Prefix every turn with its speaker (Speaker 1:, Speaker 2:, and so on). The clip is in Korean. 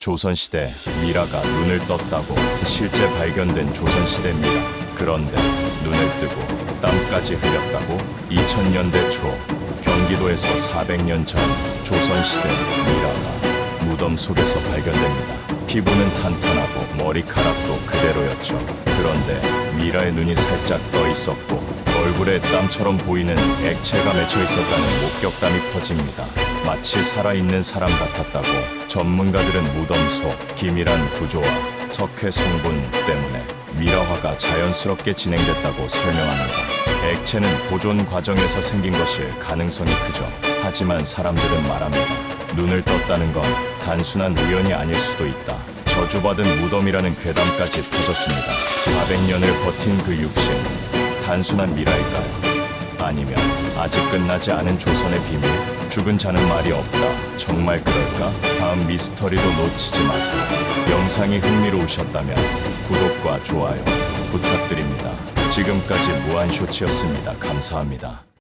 Speaker 1: 조선시대 미라가 눈을 떴다고 실제 발견된 조선시대 미라 그런데 눈을 뜨고 땀까지 흘렸다고 2000년대 초 경기도에서 400년 전 조선시대 미라가 무덤 속에서 발견됩니다. 피부는 탄탄하고 머리카락도 그대로였죠. 그런데 미라의 눈이 살짝 떠 있었고 얼굴에 땀처럼 보이는 액체가 맺혀 있었다는 목격담이 퍼집니다. 마치 살아있는 사람 같았다고 전문가들은 무덤 속 기밀한 구조와 석회 성분 때문에 미라화가 자연스럽게 진행됐다고 설명합니다. 액체는 보존 과정에서 생긴 것일 가능성이 크죠. 하지만 사람들은 말합니다. 눈을 떴다는 건 단순한 우연이 아닐 수도 있다. 저주받은 무덤이라는 괴담까지 터졌습니다. 400년을 버틴 그 육신, 단순한 미라일까요? 아니면 아직 끝나지 않은 조선의 비밀? 죽은 자는 말이 없다. 정말 그럴까? 다음 미스터리도 놓치지 마세요. 영상이 흥미로우셨다면 구독과 좋아요 부탁드립니다. 지금까지 무한쇼츠였습니다. 감사합니다.